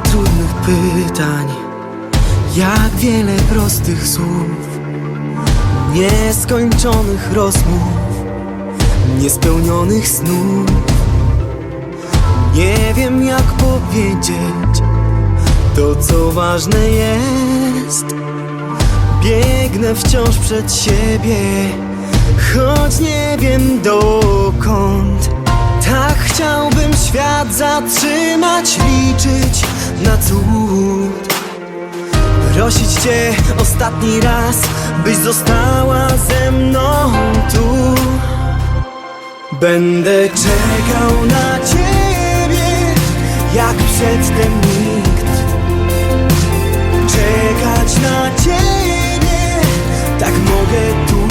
trudnych pytań, jak wiele prostych słów, nieskończonych rozmów, niespełnionych snów. Nie wiem jak powiedzieć to, co ważne jest. Biegnę wciąż przed siebie, choć nie wiem dokąd. Świat zatrzymać, liczyć na cud. Prosić Cię ostatni raz, byś została ze mną tu. Będę czekał na Ciebie, jak przedtem nikt. Czekać na Ciebie, tak mogę tu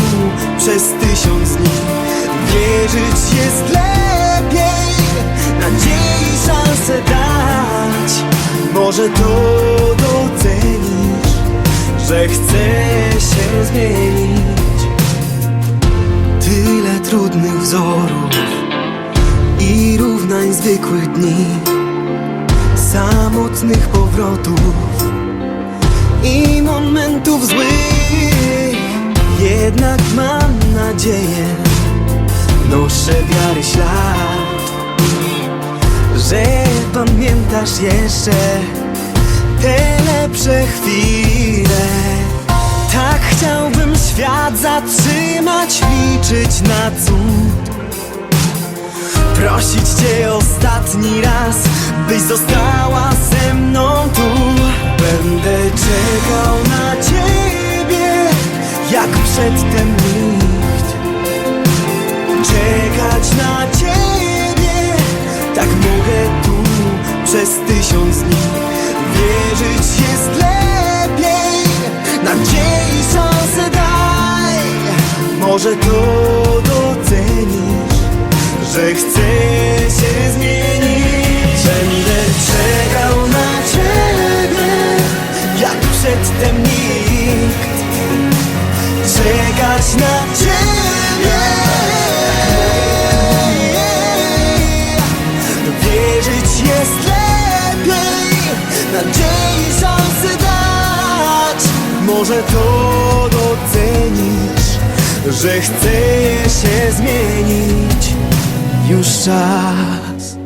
przez tysiąc dni. Wierzyć jest lepiej, nadziei szansę dać. Może to docenisz, że chcę się zmienić. Tyle trudnych wzorów i równań zwykłych dni, samotnych powrotów i momentów złych. Jednak mam nadzieję, noszę wiary ślad, że pamiętasz jeszcze te lepsze chwile. Tak chciałbym świat zatrzymać, liczyć na cud. Prosić Cię ostatni raz, byś została ze mną tu. Będę czekał na Ciebie, jak przedtem nikt. Czekać na Ciebie, przez tysiąc dni. Wierzyć jest lepiej, nadziei szansę daj. Może to docenisz, że chcę nadziei szansy dać. Może to docenisz, że chcę się zmienić. Już czas.